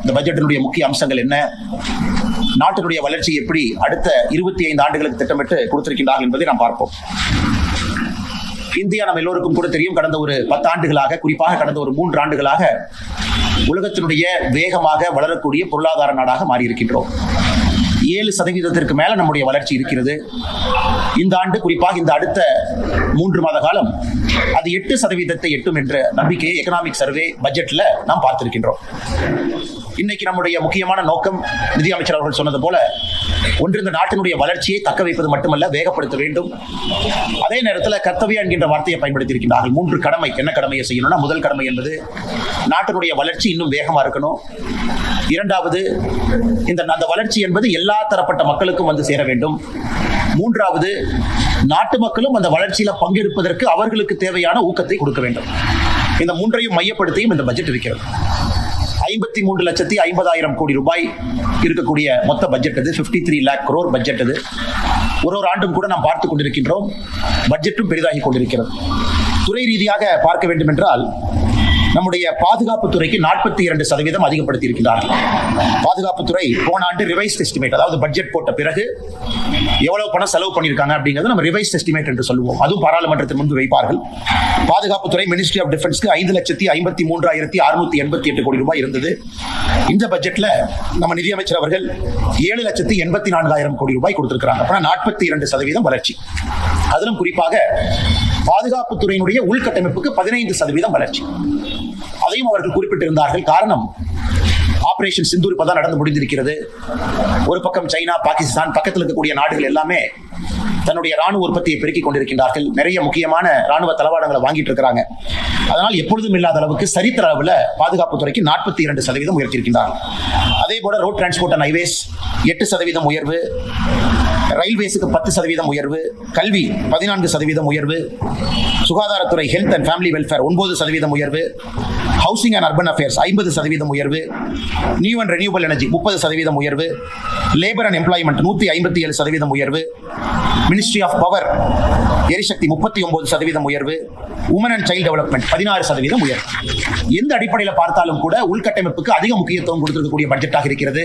இந்த பட்ஜெட்டினுடைய முக்கிய அம்சங்கள் என்ன? நாட்டினுடைய வளர்ச்சி எப்படி அடுத்த இருபத்தி ஐந்து ஆண்டுகளுக்கு திட்டமிட்டு கொடுத்திருக்கின்றார்கள் என்பதை நாம் பார்ப்போம். இந்தியா நம்ம எல்லோருக்கும் கூட தெரியும் கடந்த ஒரு பத்தாண்டுகளாக குறிப்பாக கடந்த ஒரு மூன்று ஆண்டுகளாக உலகத்தினுடைய வேகமாக வளரக்கூடிய பொருளாதார நாடாக மாறியிருக்கின்றோம். ஏழு சதவீதத்திற்கு மேல நம்முடைய வளர்ச்சி இருக்கிறது. இந்த ஆண்டு குறிப்பாக இந்த அடுத்த மூன்று மாத காலம் அது எட்டு சதவீதத்தை எட்டும் என்ற நம்பிக்கையை எக்கனாமிக் சர்வே பட்ஜெட்ல நாம் பார்த்திருக்கின்றோம். இன்னைக்கு நம்முடைய முக்கியமான நோக்கம் நிதியமைச்சர் அவர்கள் சொன்னது போல ஒன்று இந்த நாட்டினுடைய வளர்ச்சியை தக்க வைப்பது மட்டுமல்ல வேகப்படுத்த வேண்டும். அதே நேரத்தில் கர்த்தவியா என்கின்ற வார்த்தையை பயன்படுத்தி இருக்கின்றார்கள் மூன்று கடமை. என்ன கடமையை செய்யணும்னா முதல் கடமை என்பது நாட்டினுடைய வளர்ச்சி இன்னும் வேகமா இருக்கணும். இரண்டாவது இந்த அந்த வளர்ச்சி என்பது எல்லா தரப்பட்ட மக்களுக்கும் வந்து சேர வேண்டும். மூன்றாவது நாட்டு மக்களும் அந்த வளர்ச்சியில பங்கெடுப்பதற்கு அவர்களுக்கு தேவையான ஊக்கத்தை கொடுக்க வேண்டும். இந்த மூன்றையும் மையப்படுத்தியும் இந்த பட்ஜெட் இருக்கிறது. ஐம்பத்தி மூன்று லட்சத்தி ஐம்பதாயிரம் கோடி ரூபாய் இருக்கக்கூடிய மொத்த பட்ஜெட் அது 53 த்ரீ லேக் குரோர் பட்ஜெட் அது ஒரு ஒரு ஆண்டும் கூட நாம் பார்த்து கொண்டிருக்கின்றோம். பட்ஜெட்டும் பெரிதாகி கொண்டிருக்கிறது. துறை ரீதியாக பார்க்க வேண்டும் என்றால் நம்முடைய பாதுகாப்பு துறைக்கு நாற்பத்தி இரண்டு சதவீதம் அதிகப்படுத்தி இருக்கிறார்கள் பாதுகாப்புத்துறை போன ஆண்டு ரிவைஸ் எஸ்டிமேட் அதாவது பட்ஜெட் போட்ட பிறகு எவ்வளவு பணம் செலவு பண்ணியிருக்காங்க அப்படிங்கிறது நம்ம ரிவைஸ் எஸ்டிமேட் என்று சொல்லுவோம். அதுவும் பாராளுமன்றத்தின் முன்பு வைப்பார்கள். பாதுகாப்புத்துறை மினிஸ்ட்ரி ஆஃப் டிஃபென்ஸ்க்கு ஐந்து லட்சத்தி ஐம்பத்தி மூன்றாயிரத்தி அறுநூத்தி எண்பத்தி எட்டு கோடி ரூபாய் இருந்தது. இந்த பட்ஜெட்ல நம்ம நிதியமைச்சர் அவர்கள் ஏழு லட்சத்தி எண்பத்தி நான்காயிரம் கோடி ரூபாய் கொடுத்திருக்கிறாங்க. அப்படின்னா நாற்பத்தி இரண்டு சதவீதம் வளர்ச்சி. அதிலும் குறிப்பாக பாதுகாப்புத்துறையினுடைய உள்கட்டமைப்புக்கு பதினைந்து சதவீதம் வளர்ச்சி. அதையும் அவர்கள் குறிப்பிட்டிருந்தார்கள். காரணம் ஆபரேஷன் சிந்தூர் இப்பதான் நடந்து முடிந்திருக்கிறது. ஒரு பக்கம் சைனா பாகிஸ்தான் பக்கத்தில் இருக்கக்கூடிய நாடுகள் எல்லாமே தன்னுடைய ராணுவ உற்பத்தியை பெருக்கிக் கொண்டிருக்கின்றார்கள். நிறைய முக்கியமான ராணுவ தளவாடங்களை வாங்கிட்டு இருக்கிறாங்க. அதனால் எப்பொழுதும் இல்லாத அளவுக்கு சரித்திர அளவில் பாதுகாப்பு துறைக்கு நாற்பத்தி இரண்டு சதவீதம் உயர்த்தியிருக்கின்றார்கள். அதே போல ரோட் டிரான்ஸ்போர்ட் அண்ட் ஹைவேஸ் எட்டு சதவீதம் உயர்வு. ரயில்வேஸுக்கு பத்து சதவீதம் உயர்வு கல்வி பதினான்கு சதவீதம் உயர்வு சுகாதாரத்துறை ஹெல்த் அண்ட் ஃபேமிலி வெல்ஃபேர் ஒன்பது சதவீதம் உயர்வு ஹவுசிங் அண்ட் அர்பன் அஃபேர்ஸ் ஐம்பது சதவீதம் உயர்வு நியூ அண்ட் ரெனியூபிள் எனர்ஜி முப்பது சதவீதம் உயர்வு லேபர் அண்ட் எம்ப்ளாய்மெண்ட் நூற்றி ஐம்பத்தி ஏழு சதவீதம் உயர்வு மினிஸ்ட்ரி ஆஃப் பவர் எரிசக்தி முப்பத்தி ஒன்பது சதவீதம் உயர்வு உமன் அண்ட் சைல்ட் டெவலப்மெண்ட் பதினாறு சதவீதம் உயர்வு. எந்த அடிப்படையில் பார்த்தாலும் கூட உள்கட்டமைப்புக்கு அதிக முக்கியத்துவம் கொடுத்திருக்கக்கூடிய பட்ஜெட்டாக இருக்கிறது.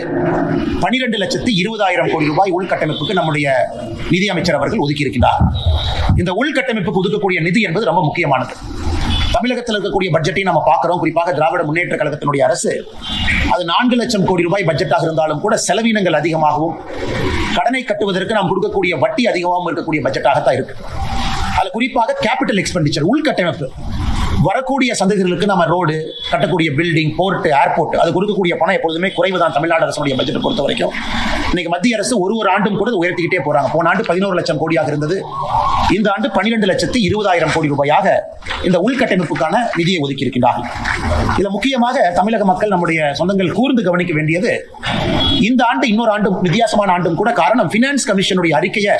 பனிரெண்டு லட்சத்தி இருபதாயிரம் கோடி ரூபாய் உள்கட்டமைப்புக்கு நம்முடைய நிதி அமைச்சர் அவர்கள் ஒதுக்கி இருக்கின்றார் இந்த உள்கட்டமைப்புக்கு ஒதுக்கக்கூடிய நிதி என்பது ரொம்ப முக்கியமானது. தமிழகத்தில் இருக்கக்கூடிய பட்ஜெட்டை நம்ம பார்க்கிறோம். குறிப்பாக திராவிட முன்னேற்ற கழகத்தினுடைய அரசு. அது நான்கு லட்சம் கோடி ரூபாய் பட்ஜெட்டாக இருந்தாலும் கூட செலவினங்கள் அதிகமாகவும் கடனை கட்டுவதற்கு நாம் கொடுக்கக்கூடிய வட்டி அதிகமாகவும் இருக்கக்கூடிய பட்ஜெட்டாகத்தான் இருக்கு. அதில் குறிப்பாக கேபிட்டல் எக்ஸ்பெண்டிச்சர் உள்கட்டமைப்பு. வரக்கூடிய சந்ததிகளுக்கு நம்ம ரோடு கட்டக்கூடிய பில்டிங் போர்ட் ஏர்போர்ட் அது கொடுக்கக்கூடிய பணம் எப்பொழுதுமே குறைவு தான் தமிழ்நாடு அரசுடைய பட்ஜெட்டை பொறுத்த வரைக்கும் இன்னைக்கு மத்திய அரசு ஒரு ஒரு ஆண்டும் கூட உயர்த்திக்கிட்டே போறாங்க. போன ஆண்டு பதினோரு லட்சம் கோடியாக இருந்தது. இந்த ஆண்டு பன்னிரண்டு லட்சத்து இருபதாயிரம் கோடி ரூபாயாக இந்த உள்கட்டமைப்புக்கான நிதியை ஒதுக்கி இருக்கின்றார்கள் இதுல முக்கியமாக தமிழக மக்கள் நம்முடைய சொந்தங்கள் கூர்ந்து கவனிக்க வேண்டியது இந்த ஆண்டு இன்னொரு ஆண்டும் வித்தியாசமான ஆண்டும் கூட காரணம் பினான்ஸ் கமிஷனுடைய அறிக்கையை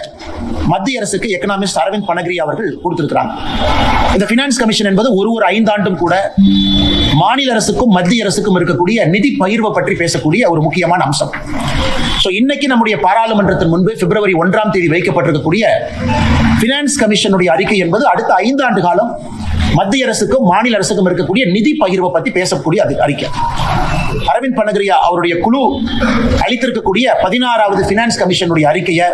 மத்திய அரசுக்கு எக்கனாமிஸ்ட் அரவிந்த் பனகிரி அவர்கள் கொடுத்திருக்கிறாங்க. இந்த பினான்ஸ் கமிஷன் என்பது ஒரு ஒரு ஐந்தாண்டும் கூட மாநில அரசுக்கும் மத்திய அரசுக்கும் இருக்கக்கூடிய நிதி பகிர்வை பற்றி பேசக்கூடிய ஒரு முக்கியமான அம்சம். சோ இன்னைக்கு நம்முடைய பாராளுமன்றத்தின் முன்பு பிப்ரவரி ஒன்றாம் தேதி வைக்கப்பட்டிருக்கக்கூடிய பினான்ஸ் கமிஷனுடைய அறிக்கை என்பது அடுத்த ஐந்து ஆண்டு காலம் மத்திய அரசுக்கும் மாநில அரசுக்கும் இருக்கக்கூடிய நிதி பகிர்வை பத்தி பேசக்கூடிய அது அறிக்கை. அரவிந்த் பனகரியா அவருடைய குழு அளித்திருக்கக்கூடிய பதினாறாவது பினான்ஸ் கமிஷனுடைய அறிக்கையை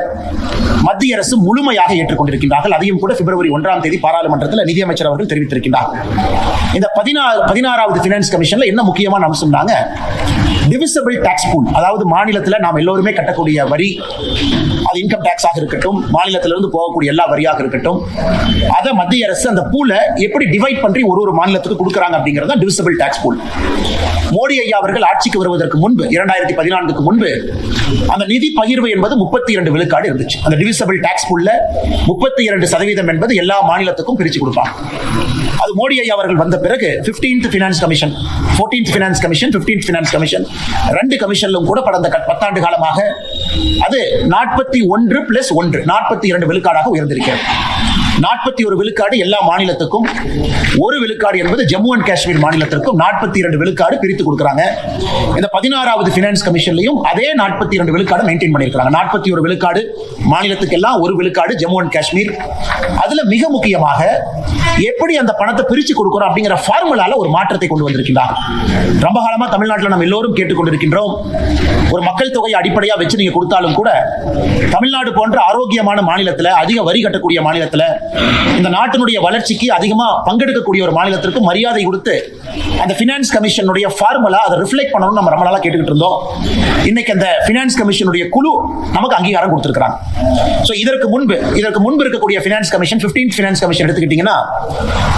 மத்திய அரசு முழுமையாக ஏற்றுக்கொண்டிருக்கின்றார்கள். அதையும் கூட பிப்ரவரி ஒன்றாம் தேதி பாராளுமன்றத்தில் நிதியமைச்சர் அவர்கள் தெரிவித்திருக்கின்றார். இந்த பதினாறு பதினாறாவது பினான்ஸ் கமிஷன்ல என்ன முக்கியமான அம்சம்னாங்க டிவிசபிள் டாக்ஸ் பூல் அதாவது மாநிலத்தில் நாம் எல்லோருமே கட்டக்கூடிய வரி அது இன்கம் டாக்ஸாக இருக்கட்டும் மாநிலத்திலிருந்து போகக்கூடிய எல்லா வரியாக இருக்கட்டும் அதை மத்திய அரசு அந்த பூலை எப்படி டிவைட் பண்ணி ஒரு ஒரு மாநிலத்துக்கு கொடுக்குறாங்க அப்படிங்கிறது தான் டிவிசபிள் டாக்ஸ் பூல் மோடி ஐயா அவர்கள் ஆட்சிக்கு வருவதற்கு முன்பு இரண்டாயிரத்தி பதினான்குக்கு முன்பு அந்த நிதி பகிர்வு என்பது முப்பத்தி இரண்டு விழுக்காடு இருந்துச்சு. அந்த டிவிசபிள் டாக்ஸ் உள்ள முப்பத்தி இரண்டு சதவீதம் என்பது எல்லா மாநிலத்துக்கும் பிரிச்சு கொடுப்பாங்க. அது மோடி ஐயா அவர்கள் வந்த பிறகு 15th finance commission fourteenth finance commission fifteenth finance commission ரெண்டு கமிஷன்லும் கூட கடந்த பத்தாண்டு காலமாக அது நாற்பத்தி ஒன்று பிளஸ் ஒன்று நாற்பத்தி இரண்டு விழுக்காடாக உயர்ந்திருக்கிறது. நாற்பத்தி ஒரு விழுக்காடு எல்லா மாநிலத்துக்கும் ஒரு விழுக்காடு என்பது ஜம்மு அண்ட் காஷ்மீர் மாநிலத்திற்கும் நாற்பத்தி இரண்டு விழுக்காடு பிரித்து கொடுக்குறாங்க. இந்த பதினாறாவது பினான்ஸ் கமிஷன்லையும் அதே நாற்பத்தி இரண்டு விழுக்காடு மெயின்டைன் பண்ணியிருக்காங்க நாற்பத்தி ஒரு விழுக்காடு மாநிலத்துக்கு எல்லாம் ஒரு விழுக்காடு ஜம்மு அண்ட் காஷ்மீர். அதுல மிக முக்கியமாக எப்படி அந்த பணத்தை பிரிச்சு கொடுக்கிறோம் அப்படிங்கிற ஃபார்முலால ஒரு மாற்றத்தை கொண்டு வந்திருக்கிறார் ரொம்ப காலமா தமிழ்நாட்டில் நம்ம எல்லோரும் கேட்டுக்கொண்டிருக்கின்றோம். ஒரு மக்கள் தொகை அடிப்படையா வச்சு நீங்க கொடுத்தாலும் கூட தமிழ்நாடு போன்ற ஆரோக்கியமான மாநிலத்தில் அதிக வரி கட்டக்கூடிய மாநிலத்தில் இந்த நாட்டினுடைய வளர்ச்சிக்கு அதிகமா பங்கெடுக்கக்கூடிய ஒரு மாநிலத்திற்கு மரியாதை கொடுத்து அந்த பினான்ஸ் கமிஷனுடைய ஃபார்முலா அதை ரிஃப்ளெக்ட் பண்ணணும்னு நம்ம ரொம்ப கேட்டுக்கிட்டு இருந்தோம். இன்னைக்கு அந்த பினான்ஸ் கமிஷனுடைய குழு நமக்கு அங்கீகாரம் கொடுத்துருக்குறாங்க. ஸோ இதற்கு முன்பு இதற்கு முன்பு இருக்கக்கூடிய finance commission 15th finance commission எடுத்துக்கிட்டீங்கன்னா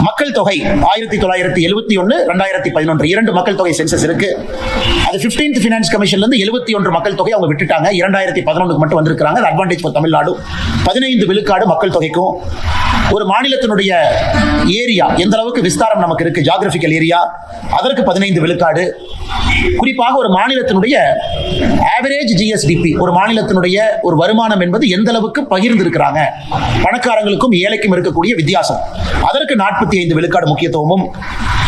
மக்கள் தொகை ஆயிரத்தி தொள்ளாயிரத்தி எழுபத்தி ஒன்னு ரெண்டாயிரத்தி பதினொன்று இரண்டு மக்கள் தொகை சென்சஸ் இருக்கு. அது 15th பினான்ஸ் கமிஷன்ல இருந்து எழுபத்தி ஒன்று மக்கள் தொகை அவங்க விட்டுட்டாங்க. இரண்டாயிரத்தி பதினொன்றுக்கு மட்டும் வந்திருக்காங்க அட்வான்டேஜ் ஃபார் தமிழ்நாடு. பதினைந்து விழுக்காடு மக்கள் தொகைக்கும் ஒரு மாநிலத்தினுடைய ஏரியா எந்த அளவுக்கு விஸ்தாரம் நமக்கு இருக்கு ஜாகிரபிக்கல் ஏரியா அதற்கு பதினைந்து விழுக்காடு. குறிப்பாக ஒரு மாநிலத்தினுடைய ஆவரேஜ் ஜிஎஸ்டிபி ஒரு மாநிலத்தினுடைய ஒரு வருமானம் என்பது எந்த அளவுக்கு பகிர்ந்து இருக்கிறாங்க பணக்காரங்களுக்கும் ஏழைக்கும் இருக்கக்கூடிய வித்தியாசம். அதற்கு நாற்பத்தி ஐந்து விழுக்காடு முக்கியத்துவமும்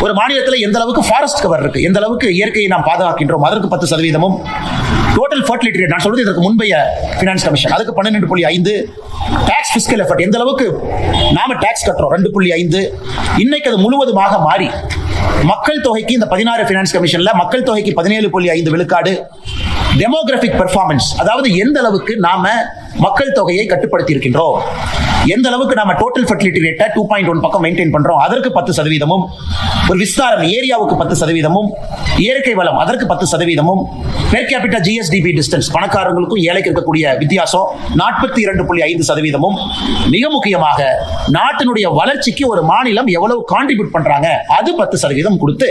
ஒரு மாநிலத்தில் எந்த அளவுக்கு ஃபாரஸ்ட் கவர் இருக்கு எந்த அளவுக்கு இயற்கையை நாம் பாதுகாக்கின்றோம் அதற்கு பத்து சதவீதமும் டோட்டல் ஃபர்டிலிட்டி ரேட் நான் சொல்றது இதற்கு முன்பைய ஃபினான்ஸ் கமிஷன் அதுக்கு பன்னெண்டு புள்ளி ஐந்து டாக்ஸ் பிஸ்கல் எஃபர்ட் எந்த அளவுக்கு நாம டாக்ஸ் கட்டுறோம்? ரெண்டு புள்ளி ஐந்து. இன்னைக்கு அது முழுவதுமாக மாறி. மக்கள் தொகைக்கு இந்த பதினாறு பினான்ஸ் கமிஷன்ல மக்கள் தொகைக்கு பதினேழு புள்ளி ஐந்து விழுக்காடு டெமோகிராபிக் பெர்ஃபார்மன்ஸ் அதாவது எந்த அளவுக்கு நாம மக்கள் தொகையை கட்டுப்படுத்தி இருக்கின்றோம் எந்த அளவுக்கு நம்ம டோட்டல் ஃபர்டிலிட்டி ரேட்டை டூ பாயிண்ட் ஒன் பக்கம் மெயின்டைன் பண்றோம்? அதற்கு பத்து சதவீதமும். ஒரு விஸ்தாரம் ஏரியாவுக்கு பத்து சதவீதமும். இயற்கை வளம் அதற்கு பத்து சதவீதமும். பெர் கேபிட்டா ஜிஎஸ்டிபி டிஸ்டன்ஸ் பணக்காரங்களுக்கும் ஏழைக்கு இருக்கக்கூடிய வித்தியாசம் நாற்பத்தி இரண்டு புள்ளி ஐந்து சதவீதமும். மிக முக்கியமாக நாட்டினுடைய வளர்ச்சிக்கு ஒரு மாநிலம் எவ்வளவு கான்ட்ரிபியூட் பண்றாங்க? அது பத்து சதவீதம். சதவீதம் கொடுத்து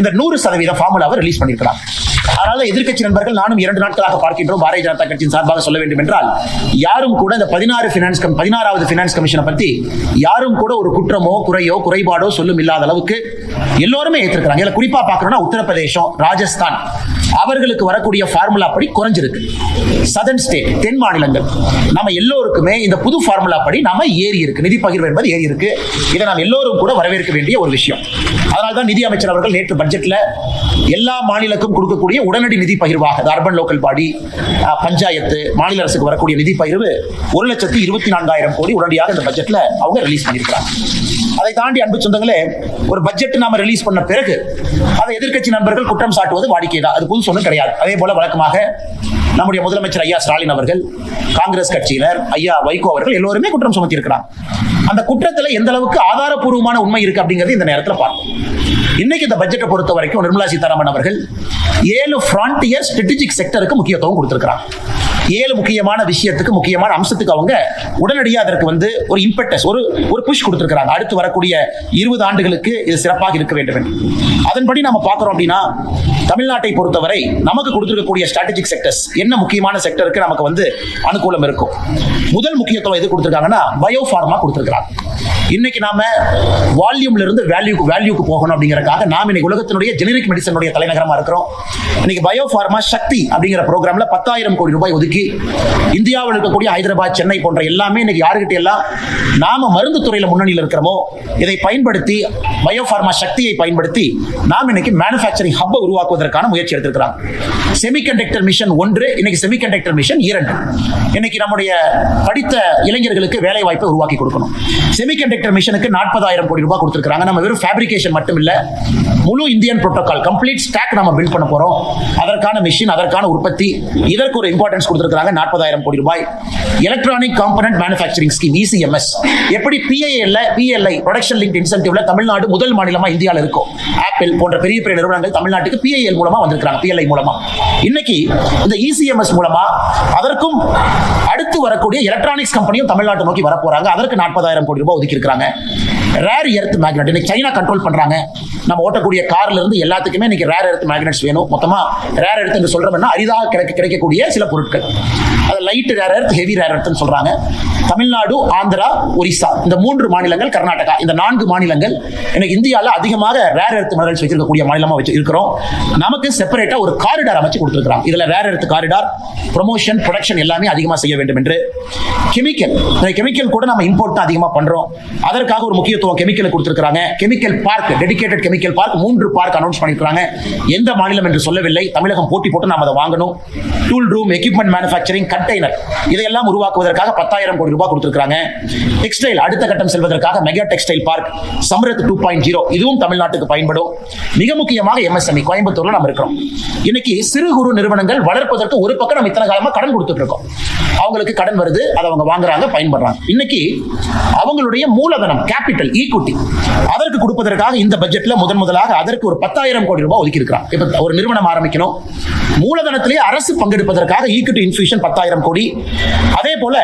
இந்த நூறு சதவீத ஃபார்முலாவை ரிலீஸ் பண்ணியிருக்கிறார் அதனால எதிர்கட்சி நண்பர்கள் நானும் இரண்டு நாட்களாக பார்க்கின்றோம். பாரதிய ஜனதா கட்சியின் சார்பாக சொல்ல வேண்டும் என்றால் யாரும் கூட இந்த பதினாறு பினான்ஸ் பதினாறாவது பினான்ஸ் கமிஷனை பத்தி யாரும் கூட ஒரு குற்றமோ குறையோ குறைபாடோ சொல்லும் இல்லாத அளவுக்கு எல்லோருமே ஏற்றிருக்கிறாங்க இதில் குறிப்பா பார்க்கணும்னா உத்தரப்பிரதேசம் ராஜஸ்தான். அவர்களுக்கு வரக்கூடிய ஃபார்முலா படி குறைஞ்சிருக்கு. சதன் ஸ்டேட் தென் மாநிலங்கள். நம்ம எல்லோருக்குமே இந்த புது ஃபார்முலா படி நாம ஏறி இருக்கு. நிதி பகிர்வு என்பது ஏறி இருக்கு. இதை நாம் எல்லோரும் கூட வரவேற்க வேண்டிய ஒரு விஷயம். அதனால தான் நிதி அமைச்சர் அவர்கள் நேற்று பட்ஜெட்ல எல்லா மாநிலக்கும் கொடுக்கக்கூடிய உடனடி நிதி பகிர்வாக அர்பன் லோக்கல் பாடி பஞ்சாயத்து மாநில அரசுக்கு வரக்கூடிய நிதி பகிர்வு ஒரு லட்சத்து இருபத்தி நான்காயிரம் கோடி உடனடியாக இந்த பட்ஜெட்ல அவங்க ரிலீஸ் பண்ணியிருக்கிறாங்க. அதை தாண்டி அன்பு சொந்தங்களே ஒரு பட்ஜெட் நாம ரிலீஸ் பண்ண பிறகு அதை எதிர்க்கட்சி நண்பர்கள் குற்றம் சாட்டுவது வாடிக்கை தான் அது புதுசு ஒன்றும் கிடையாது. அதே போல வழக்கமாக நம்முடைய முதலமைச்சர் ஐயா ஸ்டாலின் அவர்கள் காங்கிரஸ் கட்சியினர் ஐயா வைகோ அவர்கள் எல்லோருமே குற்றம் சுமத்தி இருக்கிறாங்க அந்த குற்றத்துல எந்த அளவுக்கு ஆதாரப்பூர்வமான உண்மை இருக்கு அப்படிங்கறது இந்த நேரத்தில் பார்ப்போம். இன்னைக்கு இந்த பட்ஜெட்டை பொறுத்த வரைக்கும் நிர்மலா சீதாராமன் அவர்கள் ஏழு ஃப்ரான்டியர் ஸ்ட்ராட்டஜிக் செக்டருக்கு முக்கியத்துவம் கொடுத்திருக்கிறாங்க ஏழு முக்கியமான விஷயத்துக்கு முக்கியமான அம்சத்துக்கு அவங்க உடனடியாக அதற்கு வந்து ஒரு இம்பெக்டஸ் ஒரு ஒரு புஷ் கொடுத்துருக்குறாங்க. அடுத்து வரக்கூடிய இருபது ஆண்டுகளுக்கு இது சிறப்பாக இருக்க வேண்டும் என்று. அதன்படி நம்ம பார்க்குறோம் அப்படின்னா தமிழ்நாட்டை பொறுத்தவரை நமக்கு கொடுத்துருக்கக்கூடிய ஸ்ட்ராட்டஜிக் செக்டர்ஸ் என்ன முக்கியமான செக்டருக்கு நமக்கு வந்து அனுகூலம் இருக்கும்? முதல் முக்கியத்துவம் எது கொடுத்துருக்காங்கன்னா பயோஃபார்மா கொடுத்துருக்குறாங்க. இன்னைக்கு நாம வால்யூம்ல இருந்து வேல்யூக்கு வேல்யூக்கு போகணும் அப்படிங்கறதுக்காக நாம இன்னைக்கு உலகத்தினுடைய ஜெனரிக் மெடிசனுடைய தலைநகரமா இருக்கிறோம். இன்னைக்கு பயோஃபார்மா சக்தி அப்படிங்கிற ப்ரோக்ராம்ல பத்தாயிரம் கோடி ரூபாய் ஒதுக்கி இந்தியாவில் இருக்கக்கூடிய ஹைதராபாத் சென்னை போன்ற எல்லாமே இன்னைக்கு யாருக்கிட்ட எல்லாம் நாம மருந்து துறையில முன்னணியில் இருக்கிறோமோ இதை பயன்படுத்தி பயோஃபார்மா சக்தியை பயன்படுத்தி நாம் இன்னைக்கு மேனுஃபேக்சரிங் ஹப்பை உருவாக்குவதற்கான முயற்சி எடுத்திருக்கிறாங்க. செமிகண்டக்டர் மிஷன் ஒன்று இன்னைக்கு செமிகண்டக்டர் மிஷன் இரண்டு. இன்னைக்கு நம்முடைய படித்த இளைஞர்களுக்கு வேலை வாய்ப்பை உருவாக்கி கொடுக்கணும். செமிகண்டக்டர் மிஷனுக்கு நாற்பதாயிரம் கோடி ரூபாய் கொடுத்திருக்காங்க நம்ம வெறும் ஃபேப்ரிகேஷன் மட்டும் இல்ல முழு இந்தியன் புரோட்டோகால் கம்ப்ளீட் ஸ்டாக் நம்ம பில்ட் பண்ண போறோம். அதற்கான மிஷின் அதற்கான உற்பத்தி இதற்கு ஒரு இம்பார்ட்டன்ஸ் கொடுத்துருக்காங்க நாற்பதாயிரம் கோடி ரூபாய். Electronic component manufacturing scheme ECMS எப்படி பிஐஎல்ல பிஎல்ஐ ப்ரொடக்ஷன் லிங்க் இன்சென்டிவ்ல தமிழ்நாடு முதல் மாநிலமா இந்தியாவில் இருக்கும் ஆப்பிள் போன்ற பெரிய பெரிய நிறுவனங்கள் தமிழ்நாட்டுக்கு பிஐஎல் மூலமா வந்திருக்காங்க பிஎல்ஐ மூலமா. இன்னைக்கு இந்த இசிஎம்எஸ் மூலமா அதற்கும் அடுத்து வரக்கூடிய எலக்ட்ரானிக்ஸ் கம்பெனியும் தமிழ்நாட்டை நோக்கி வர போறாங்க அதற்கு நாற்பதாயிரம் கோடி ரூபாய் ஒதுக்கி இருக்காங்க ரேர் எர்த் மேக்னெட் இன்னைக்கு சைனா கண்ட்ரோல் பண்றாங்க. நம்ம ஓட்டக்கூடிய கார்ல இருந்து எல்லாத்துக்குமே இன்னைக்கு ரேர் எர்த் மேக்னெட்ஸ் வேணும். மொத்தமா ரேர் எர்த் என்று சொல்றோம்னா அரிதாக கிடைக்க கிடைக்கக்கூடிய சில பொருட்கள். அது light rare earth heavy rare எர்த்னு சொல்றாங்க. தமிழ்நாடு ஆந்திரா ஒரிசா. இந்த மூன்று மாநிலங்கள் கர்நாடகா. இந்த நான்கு மாநிலங்கள் இன்னைக்கு இந்தியாவில் அதிகமாக ரேர் எர்த் மினரல்ஸ் வச்சிருக்கக்கூடிய மாநிலமா வச்சு இருக்கிறோம். நமக்கு செப்பரேட்டா ஒரு காரிடார் அமைச்சு கொடுத்துருக்காங்க இதுல rare earth corridor promotion production எல்லாமே அதிகமாக செய்ய வேண்டும் என்று. கெமிக்கல் கெமிக்கல் கூட நம்ம இம்போர்ட் தான் அதிகமாக பண்றோம். அதற்காக ஒரு முக்கியத்துவம் கெமிக்கல் கொடுத்திருக்காங்க chemical park dedicated chemical park மூன்று பார்க் அனௌன்ஸ் பண்ணிருக்காங்க எந்த மாநிலம் என்று சொல்லவில்லை. தமிழகம் போட்டி போட்டு நாம் அதை வாங்கணும். Tool room equipment manufacturing container இதையெல்லாம் உருவாக்குவதற்காக பத்தாயிரம் கோடி ரூபாய் கொடுத்திருக்காங்க டெக்ஸ்டைல் அடுத்த கட்டம் செல்வதற்காக mega textile park Samarth two point zero இதுவும் தமிழ்நாட்டுக்கு பயன்படும். மிக முக்கியமாக எம்எஸ்எம்இ கோயம்புத்தூர்ல நம்ம இருக்கிறோம். இன்னைக்கு சிறு குறு நிறுவனங்கள் வளர்ப்பதற்கு ஒரு பக்கம் நம்ம இத்தனை காலமா கடன் கொடுத்துட்டு இருக்கோம். அவங்களுக்கு கடன் வருது அதை அவங்க வாங்குறாங்க பயன்படுறாங்க. இன்னைக்கு அவங்களுடைய மூலதனம் கேபிட்டல் ஈக்விட்டி அதற்கு கொடுப்பதற்காக இந்த பட்ஜெட்ல முதன் முதலாக அதற்கு ஒரு பத்தாயிரம் கோடி ரூபாய் ஒதுக்கி இருக்கிறாங்க இப்ப ஒரு நிறுவனம் ஆரம்பிக்கணும். மூலதனத்திலே அரசு பங்கெடுப்பதற்காக ஈக்விட்டி இன்ஃபியூஷன் பத்தாயிரம் கோடி. அதே போல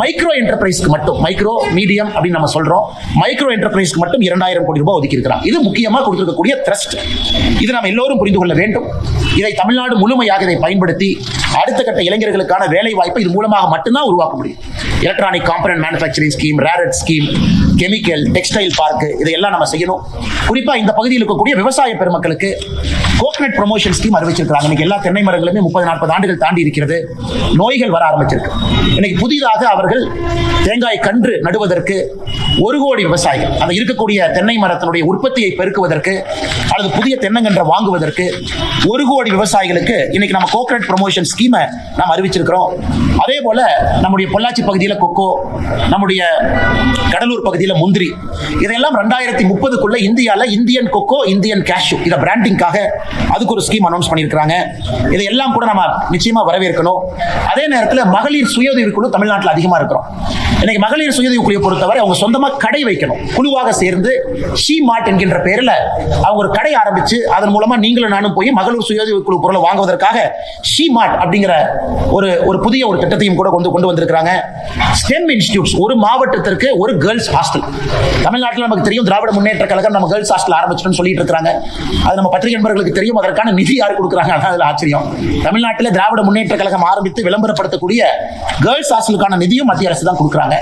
மைக்ரோ என்டர்பிரைஸ்க்கு மட்டும் மைக்ரோ மீடியம் அப்படின்னு நம்ம சொல்றோம். மைக்ரோ என்டர்பிரைஸ்க்கு மட்டும் இரண்டாயிரம் கோடி ரூபாய் ஒதுக்கி இருக்கிறாங்க இது முக்கியமா கொடுத்திருக்கக்கூடிய த்ரஸ்ட் இது நாம் எல்லோரும் புரிந்து கொள்ள வேண்டும். இதை தமிழ்நாடு முழுமையாக இதை பயன்படுத்தி அடுத்த கட்ட இளைஞர்களுக்கான வேலை வாய்ப்பை இது மூலமாக மட்டும்தான் உருவாக்க முடியும். Electronic component manufacturing scheme rare earth scheme chemical textile park இதையெல்லாம் நம்ம செய்யணும். குறிப்பா இந்த பகுதியில் இருக்கக்கூடிய விவசாய பெருமக்களுக்கு கோகனட் ப்ரொமோஷன் ஸ்கீம் அறிவிச்சிருக்காங்க இன்னைக்கு எல்லா தென்னை மரங்களுமே முப்பது நாற்பது ஆண்டுகள் தாண்டி இருக்கிறது. நோய்கள் வர ஆரம்பிச்சிருக்கு. இன்னைக்கு புதிதாக அவர்கள் தேங்காய் கன்று நடுவதற்கு ஒரு கோடி விவசாயிகள் அந்த இருக்கக்கூடிய தென்னை மரத்தினுடைய உற்பத்தியை பெருக்குவதற்கு அல்லது புதிய தென்னங்கன்றை வாங்குவதற்கு ஒரு கோடி விவசாயிகளுக்கு இன்னைக்கு நம்ம கோகனட் ப்ரொமோஷன் ஸ்கீமை நாம் அறிவிச்சிருக்கிறோம். அதே போல நம்முடைய பொள்ளாச்சி பகுதியில் கொக்கோ நம்முடைய கடலூர் பகுதியில் முந்திரி இதெல்லாம் ரெண்டாயிரத்தி முப்பதுக்குள்ள இந்தியாவில் இந்தியன் கொக்கோ இந்தியன் கேஷ்யூ. இதை பிராண்டிங்காக அதுக்கு ஒரு ஸ்கீம் அனௌன்ஸ் பண்ணியிருக்கிறாங்க. இதையெல்லாம் கூட நம்ம நிச்சயமா வரவேற்கணும். அதே நேரத்தில் மகளிர் சுயதவி குழு தமிழ்நாட்டில் அதிகமாக இருக்கிறோம். இன்னைக்கு மகளிர் சுயதவி குழுவை பொறுத்தவரை அவங்க சொந்தமா கடை வைக்கணும். குழுவாக சேர்ந்து ஷீ மார்ட் என்கின்ற பேரில் அவங்க ஒரு கடை ஆரம்பிச்சு அதன் மூலமா நீங்களும் நானும் போய் மகளிர் சுயதவி குழு பொருளை வாங்குவதற்காக ஷீ மார்ட் அப்படிங்கிற ஒரு ஒரு புதிய ஒரு திட்டத்தையும் கூட கொண்டு கொண்டு வந்திருக்கிறாங்க. ஸ்டெம் இன்ஸ்டியூட்ஸ் ஒரு மாவட்டத்திற்கு ஒரு கேர்ள்ஸ் ஹாஸ்டல் தமிழ்நாட்டில் நமக்கு தெரியும் திராவிட முன்னேற்ற கழகம் நம்ம கேர்ள்ஸ் ஹாஸ்டல் ஆரம்பிச்சிட்டோம்னு சொல்லிட்டு இருக்காங்க அது நம்ம பத்திரிகை நண்பர்களுக்கு தெரியும் அதற்கான நிதி யார் கொடுக்குறாங்க அதான் அதில் ஆச்சரியம். தமிழ்நாட்டில் திராவிட முன்னேற்ற கழகம் ஆரம்பித்து விளம்பரப்படுத்தக்கூடிய கேர்ள்ஸ் ஹாஸ்டலுக்கான நிதியும் மத்திய அரசு தான் கொடுக்குறாங்க.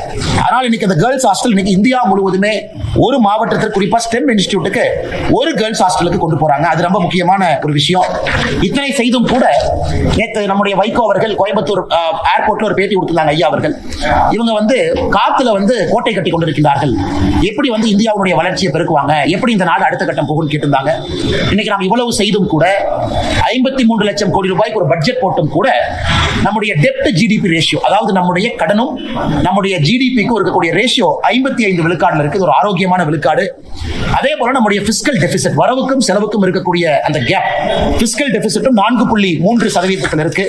அதனால் இன்னைக்கு அந்த கேர்ள்ஸ் ஹாஸ்டல் இன்னைக்கு இந்தியா முழுவதுமே ஒரு மாவட்டத்திற்கு குறிப்பாக ஸ்டெம் இன்ஸ்டியூட்டுக்கு ஒரு கேர்ள்ஸ் ஹாஸ்டலுக்கு கொண்டு போறாங்க. அது ரொம்ப முக்கியமான ஒரு விஷயம். இத்தனை செய்தும் கூட நேற்று நம்முடைய வைகோ அவர்கள் கோயம்புத்தூர் ஏர்போர்ட்ல ஒரு பேட்டி கொடுத்திருந்தாங்க ஐயா அவர்கள். இவங்க வந்து காத்துல வந்து கோட்டை கட்டி கொண்டிருக்கிறார்கள் எப்படி வந்து இந்தியாவுடைய வளர்ச்சியை பெருக்குவாங்க? எப்படி இந்த நாடு அடுத்த கட்டம் போகும் கேட்டிருந்தாங்க? இன்னைக்கு நாம் இவ்வளவு செய்தும் கூட ஐம்பத்தி மூன்று லட்சம் கோடி ரூபாய்க்கு ஒரு பட்ஜெட் போட்டும் கூட நம்முடைய டெப்ட் ஜிடிபி ரேஷியோ அதாவது நம்முடைய கடனும் நம்முடைய ஜிடிபிக்கு இருக்கக்கூடிய ரேஷியோ ஐம்பத்தி ஐந்து விழுக்காடுல இருக்குது. ஒரு ஆரோக்கியமான விழுக்காடு. அதே போல நம்முடைய பிஸ்கல் டெபிசிட் வரவுக்கும் செலவுக்கும் இருக்கக்கூடிய அந்த கேப் பிஸ்கல் டெபிசிட்டும் நான்கு புள்ளி மூன்று சதவீதத்தில் இருக்கு.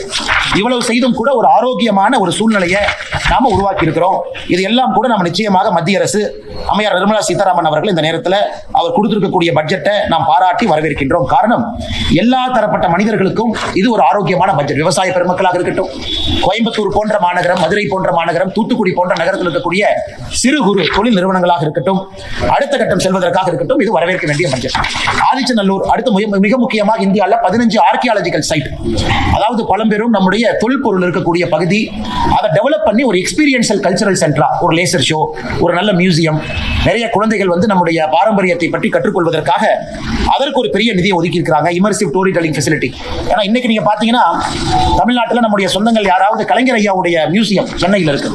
இவ்வளவு செய்தும் கூட ஒரு ஆரோக்கியமான ஒரு சூழ்நிலையை நாம உருவாக்கி இருக்கிறோம் இது எல்லாம் கூட நம்ம நிச்சயமாக மத்திய அரசு அம்மையார் நிர்மலா சீதாராமன் அவர்கள் இந்த நேரத்தில் அவர் கொடுத்திருக்கக்கூடிய பட்ஜெட்டை நாம் பாராட்டி வரவேற்கின்றோம். காரணம் எல்லா தரப்பட்ட மனிதர்களுக்கும் இது ஒரு ஆரோக்கியமான பட்ஜெட் விவசாய பெருமக்களாக இருக்கட்டும் கோயம்புத்தூர் போன்ற மாநகரம் மதுரை போன்ற மாநகரம் தூத்துக்குடி போன்ற நகரத்தில் இருக்கக்கூடிய சிறு குறு தொழில் நிறுவனங்களாக இருக்கட்டும் அடுத்த கட்டம் செல்வதற்காக இருக்கட்டும் இது வரவேற்க வேண்டிய பட்ஜெட் ஆதிச்சநல்லூர் அடுத்த மிக- மிக முக்கியமாக இந்தியாவில் பதினஞ்சு ஆர்கியாலஜிக்கல் சைட் அதாவது பழம்பெரும் நம்முடைய தொல்பொருள் இருக்கக்கூடிய பகுதி. அதை டெவலப் பண்ணி ஒரு எக்ஸ்பீரியன்ஷியல் கல்ச்சரல் சென்டரா ஒரு லேசர் ஷோ ஒரு நல்ல மியூசியம் நிறைய குழந்தைகள் வந்து நம்முடைய பாரம்பரியத்தை பற்றி கற்றுக்கொள்வதற்காக அதற்கு ஒரு பெரிய நிதியை ஒதுக்கி இருக்கிறாங்க இமர்சிவ் ஸ்டோரி டெல்லிங் ஃபெசிலிட்டி ஏன்னா இன்னைக்கு நீங்க பாத்தீங்கன்னா தமிழ்நாட்டில் நம்முடைய சொந்தங்கள் யாராவது கலைஞர் ஐயாவுடைய மியூசியம் சென்னையில் இருக்கு.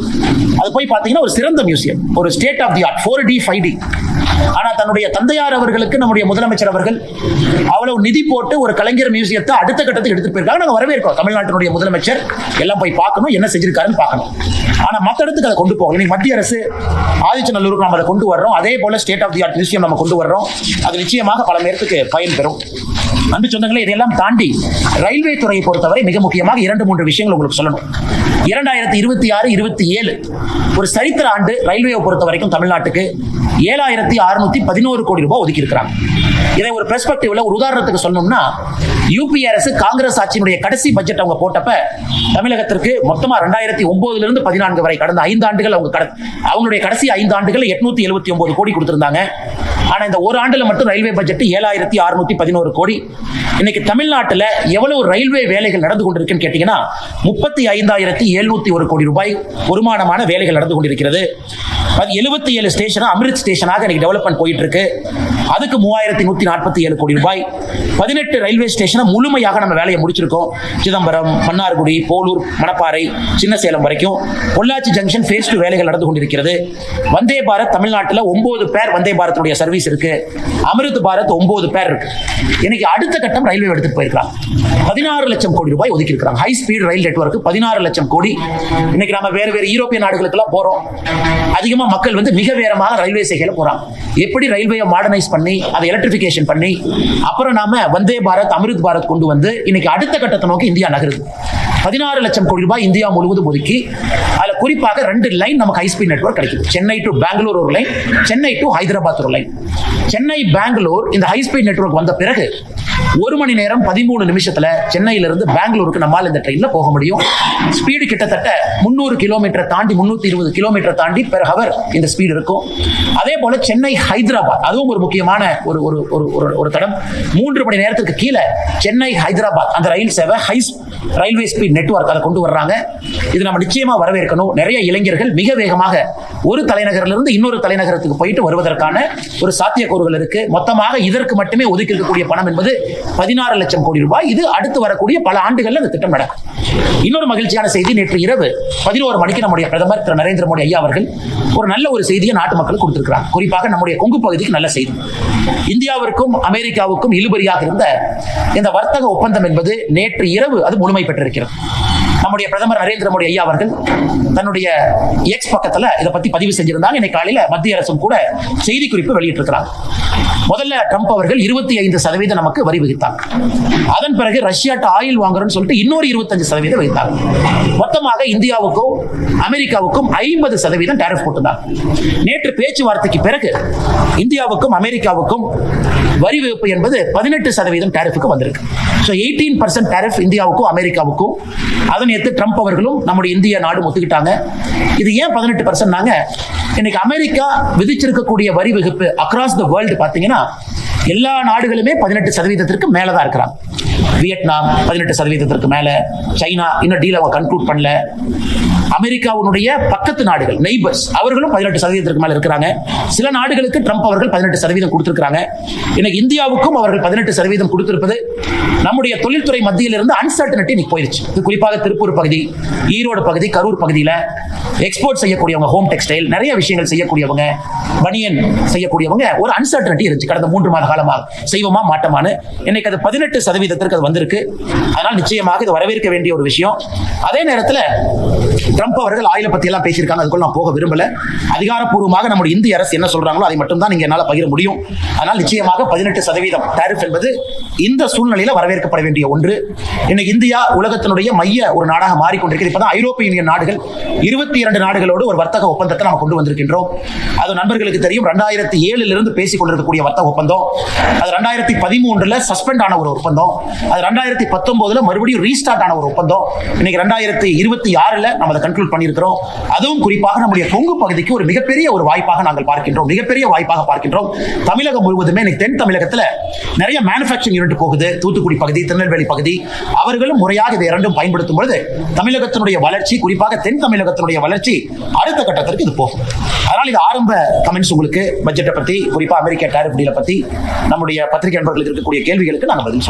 அது போய் பாத்தீங்கன்னா ஒரு சிறந்த மியூசியம் ஒரு state of the art four D five D ஆனா தன்னுடைய தந்தையார் அவர்களுக்கு நம்முடைய முதலமைச்சர் அவர்கள் அவ்வளவு நிதி போட்டு ஒரு கலைஞர் மியூசியத்தை அடுத்த கட்டத்துக்கு எடுத்துட்டு போயிருக்காங்க. நாங்க வரவேற்கிறோம். தமிழ்நாட்டினுடைய முதலமைச்சர் எல்லாம் போய் பார்க்கணும் என்ன செஞ்சிருக்காருன்னு பார்க்கணும். ஆனா மத்த இடத்துக்கு அதை கொண்டு போகல. இன்னைக்கு மத்திய அரசு ஆதிச்சநல்லூருக்கு நம்ம அதை கொண்டு வர்றோம். அதே போல state of the art museum நம்ம கொண்டு வர்றோம். அது நிச்சயமாக பல பேருக்கு பயன் பெறும். அன்பு சொந்தங்களே இதையெல்லாம் தாண்டி ரயில்வே துறையை பொறுத்தவரை மிக முக்கியமாக இரண்டு மூன்று விஷயங்கள் உங்களுக்கு சொல்லணும். இரண்டாயிரத்தி இருபத்தி ஆறு இருபத்தி ஏழு ஒரு சரித்திர ஆண்டு ரயில்வே பொறுத்த வரைக்கும் தமிழ்நாட்டுக்கு ஏழாயிரத்தி அறுநூத்தி பதினோரு கோடி ரூபாய் ஒதுக்கி இருக்கிறாங்க. இதை ஒரு பெர்ஸ்பெக்டிவ்ல ஒரு உதாரணத்துக்கு சொல்லணும்னா யூபி அரசு காங்கிரஸ் ஆட்சியினுடைய கடைசி பட்ஜெட் அவங்க போட்டப்ப தமிழகத்திற்கு மொத்தமா ரெண்டாயிரத்தி ஒன்பதுல இருந்து பதினான்கு வரை கடந்த ஐந்து ஆண்டுகள் அவங்க கட- அவங்களுடைய கடைசி ஐந்து ஆண்டுகள் எட்நூத்தி எழுபத்தி ஒன்பது கோடி கொடுத்திருந்தாங்க. ஆனா இந்த ஒரு ஆண்டுல மட்டும் ரயில்வே பட்ஜெட் ஏழாயிரத்தி அறுநூத்தி பதினோரு கோடி. இன்னைக்கு தமிழ்நாட்டுல எவ்வளவு ரயில்வே வேலைகள் நடந்து கொண்டிருக்குன்னு கேட்டீங்கன்னா முப்பத்தி ஐந்தாயிரத்தி எழுநூத்தி ஒரு கோடி ரூபாய் வருமானமான வேலைகள் நடந்து கொண்டிருக்கிறது. எழுபத்தி ஏழு ஸ்டேஷன் அமிர்த் ஸ்டேஷனாக இன்னைக்கு டெவலப்மெண்ட் போயிட்டு இருக்கு. அதுக்கு மூவாயிரத்தி நூத்தி நாற்பத்தி ஏழு கோடி ரூபாய். பதினெட்டு ரயில்வே ஸ்டேஷனை முழுமையாக நம்ம வேலையை முடிச்சிருக்கோம். சிதம்பரம் மன்னார்குடி போலூர் மணப்பாறை சின்ன சேலம் வரைக்கும் பொள்ளாச்சி ஜங்ஷன் ஃபேஸ் டூ வேலைகள் நடந்து கொண்டிருக்கிறது. வந்தே பாரத் தமிழ்நாட்டில் ஒன்பது பேர் வந்தே பாரத்துடைய சர்வீஸ் இருக்கு. அமிர்த் பாரத் ஒன்பது பேர் இருக்கு. இன்னைக்கு அடுத்த கட்டம் ரயில்வே எடுத்துட்டு போயிருக்காங்க பதினாறு லட்சம் கோடி ரூபாய் ஒதுக்கி இருக்கிறாங்க. ஹை ஸ்பீட் ரயில் நெட்வொர்க் பதினாறு லட்சம் கோடி. இன்னைக்கு நம்ம வேற வேற யூரோப்பிய நாடுகளுக்கெல்லாம் போறோம். அதிகமா மக்கள் வந்து மிக வேகமாக ரயில்வே சேவையில போறாங்க. எப்படி ரயில்வேயை மாடர்னைஸ் பண்ண அதை எலக்ட்ரிபிகேஷன் பண்ணி அப்புறம் நாம வந்தே பாரத் அமிர்த் பாரத் கொண்டு வந்து இன்னைக்கு அடுத்த கட்டத்தை நோக்கி இந்தியா நகருது. பதினாறு லட்சம் கோடி ரூபாய் இந்தியா முழுவதும் ஒதுக்கி அதில் குறிப்பாக ரெண்டு லைன் நமக்கு ஹைஸ்பீட் நெட்ஒர்க் நெட்வொர்க் கிடைக்குது. சென்னை டு பெங்களூர் ஒரு லைன் சென்னை டு ஹைதராபாத் ஒரு லைன் சென்னை பெங்களூர் இந்த ஹைஸ்பீட் நெட்ஒர்க் நெட்வொர்க் வந்த பிறகு ஒரு மணி நேரம் பதிமூணு நிமிஷத்துல சென்னையில இருந்து பெங்களூருக்கு நம்மால் இந்த ட்ரெயின்ல போக முடியும். ஸ்பீடு கிட்டத்தட்ட முந்நூறு கிலோமீட்டர் தாண்டி முன்னூத்தி இருபது கிலோமீட்டர் தாண்டி பெர் ஹவர் இந்த ஸ்பீடு இருக்கும். அதே போல சென்னை ஹைதராபாத் அதுவும் ஒரு முக்கியமான ஒரு ஒரு ஒரு ஒரு- ஒரு தடம். மூன்று மணி நேரத்துக்கு கீழே சென்னை ஹைதராபாத் அந்த ரயில் சேவை ஹை ரயில்வே ஸ்பீட் நெட்ஒர்க் அதை கொண்டு வர்றாங்க. இது நம்ம நிச்சயமா வரவேற்கணும். நிறைய இளைஞர்கள் மிக வேகமாக ஒரு தலைநகரிலிருந்து இருந்து இன்னொரு தலைநகரத்துக்கு போயிட்டு வருவதற்கான ஒரு சாத்தியக்கூறுகள் இருக்கு. மொத்தமாக இதற்கு மட்டுமே ஒதுக்கி இருக்கக்கூடிய பணம் என்பது பதினாறு லட்சம் கோடி ரூபாய். இது அடுத்து வரக்கூடிய பல ஆண்டுகள்ல இந்த திட்டம் நடக்கும். இன்னொரு மகிழ்ச்சியான செய்தி நேற்று இரவு பதினோரு மணிக்கு நம்முடைய பிரதமர் திரு நரேந்திர மோடி ஐயா அவர்கள் ஒரு நல்ல ஒரு செய்தியை நாட்டு மக்களுக்கு கொடுத்திருக்கிறார். குறிப்பாக நம்முடைய கொங்கு பகுதிக்கு நல்ல செய்தி. இந்தியாவிற்கும் அமெரிக்காவுக்கும் இழுபறியாக இருந்த இந்த வர்த்தக ஒப்பந்தம் என்பது நேற்று இரவு அது முழுமை பெற்றிருக்கிறது. நம்முடைய பிரதமர் நரேந்திர மோடி ஐயா அவர்கள் தன்னுடைய எக்ஸ் பக்கத்துல இதை பத்தி பதிவு செஞ்சிருந்தாங்க. இன்னைக்கு காலையில மத்திய அரசும் கூட செய்தி குறிப்பு வெளியிட்டிருக்கிறாங்க. முதல்ல ட்ரம்ப் அவர்கள் இருபத்தி ஐந்து சதவீதம் நமக்கு வரி விதித்தாங்க. அதன் பிறகு ரஷ்யாட்ட ஆயில் வாங்குறோம்னு சொல்லிட்டு இன்னொரு இருபத்தஞ்சு சதவீதம் வைத்தாங்க மொத்தமாக இந்தியாவுக்கும் அமெரிக்காவுக்கும் ஐம்பது சதவீதம் டேரிஃப் போட்டுதான் நேற்று பேச்சுவார்த்தைக்கு பிறகு இந்தியாவுக்கும் அமெரிக்காவுக்கும் வரி விதிப்பு என்பது பதினெட்டு சதவீதம் டேரிஃபுக்கு வந்திருக்கு. ஸோ எயிட்டீன் பர்சன்ட் டேரிஃப் இந்தியாவுக்கும் அமெரிக்காவுக்கும் அதனை ஏற்று ட்ரம்ப் அவர்களும் நம்முடைய இந்திய நாடும் ஒத்துக்கிட்டாங்க. இது ஏன் பதினெட்டு பர்சன்ட்னாங்க இன்னைக்கு அமெரிக்கா விதிச்சிருக்கக்கூடிய வரி விதிப்பு அக்ராஸ் த வேர்ல்டு பார்த்தீங்கன்னா எல்லா நாடுகளுமே பதினெட்டு சதவீதத்திற்கு மேலே தான் இருக்கிறாங்க. வியட்நாம் பதினெட்டு சதவீதத்திற்கு மேல சைனா இன்னும் டீல் அவங்க கன்க்ளூட் பண்ணல. அமெரிக்காவுடைய பக்கத்து நாடுகள் நெய்பர்ஸ் அவர்களும் பதினெட்டு சதவீதத்திற்கு மேல இருக்கிறாங்க. சில நாடுகளுக்கு ட்ரம்ப் அவர்கள் பதினெட்டு சதவீதம் கொடுத்திருக்காங்க எனக்கு இந்தியாவுக்கும் அவர்கள் பதினெட்டு சதவீதம் கொடுத்திருப்பது நம்முடைய தொழில்துறை மத்தியில் இருந்து அன்சர்டனிட்டி இன்னைக்கு போயிருச்சு. குறிப்பாக திருப்பூர் பகுதி ஈரோடு பகுதி கரூர் பகுதியில் எக்ஸ்போர்ட் செய்யக்கூடியவங்க ஹோம் டெக்ஸ்டைல் நிறைய விஷயங்கள் செய்யக்கூடியவங்க பனியன் செய்யக்கூடியவங்க ஒரு அன்சர்டனிட்டி இருந்துச்சு. கடந்த மூன்று மாத காலமாக செய்வோமா மாட்டோமான்னு. இன்னைக்கு அது பதினெட்டு சதவீதத்திற்கு அது வந்திருக்கு. அதனால் நிச்சயமாக இது வரவேற்க வேண்டிய ஒரு விஷயம். அதே நேரத்தில் ட்ரம்ப் அவர்கள் ஆயில பத்தி எல்லாம் பேசியிருக்காங்க. அதுக்குள்ள நான் போக விரும்பல. அதிகாரப்பூர்வமாக நம்முடைய இந்திய அரசு என்ன சொல்றாங்களோ அதை மட்டும் தான் நீங்க என்னால் பகிர முடியும். அதனால் நிச்சயமாக பதினெட்டு சதவீதம் டேரிஃப் என்பது இந்த சூழ்நிலையில வரவேற்கப்பட வேண்டிய ஒன்று. இன்னைக்கு இந்தியா உலகத்தினுடைய மைய ஒரு நாடாக மாறிக்கொண்டிருக்கிறது. இப்பதான் ஐரோப்பிய யூனியன் நாடுகள் இருபத்தி இரண்டு நாடுகளோடு ஒரு வர்த்தக ஒப்பந்தத்தை நாம் கொண்டு வந்திருக்கின்றோம். அது நண்பர்களுக்கு தெரியும். ரெண்டாயிரத்தி ஏழுல இருந்து பேசிக் கொண்டிருக்கக்கூடிய வர்த்தக ஒப்பந்தம். அது ரெண்டாயிரத்தி பதிமூன்றுல சஸ்பெண்ட் ஆன ஒரு ஒப்பந்தம். அது ரெண்டாயிரத்தி பத்தொன்பதுல மறுபடியும் ரீஸ்டார்ட் ஆன ஒரு ஒப்பந்தம். இன்னைக்கு ரெண்டாயிரத்தி இருபத்தி ஆறுல நம்ம அதை கன்க்ளூட் பண்ணியிருக்கிறோம். அதுவும் குறிப்பாக நம்முடைய கொங்கு பகுதிக்கு ஒரு மிகப்பெரிய ஒரு வாய்ப்பாக நாங்கள் பார்க்கின்றோம். மிகப்பெரிய வாய்ப்பாக பார்க்கின்றோம். தமிழகம் முழுவதுமே இன்னைக்கு தென் தமிழகத்துல நிறைய மேனுஃபேக்சரிங் யூனிட் போகுது. தூத்துக்குடி பகுதி திருநெல்வேலி பகுதி. அவர்களும் முறையாக இதை இரண்டும் பயன்படுத்தும் பொழுது தமிழகத்தினுடைய வளர்ச்சி குறிப்பாக தென் தமிழகத்தினுடைய வளர்ச்சி அடுத்த கட்டத்திற்கு இது போகும். அதனால் இது ஆரம்ப கமெண்ட்ஸ் உங்களுக்கு பட்ஜெட்டை பற்றி குறிப்பாக அமெரிக்க டேரிஃப் டீலை பற்றி நம்முடைய பத்திரிகை நண்பர்களுக்கு இருக்கக்கூடிய கேள்விகளுக்கு நாங்கள் பதில் சொல்கிறோம்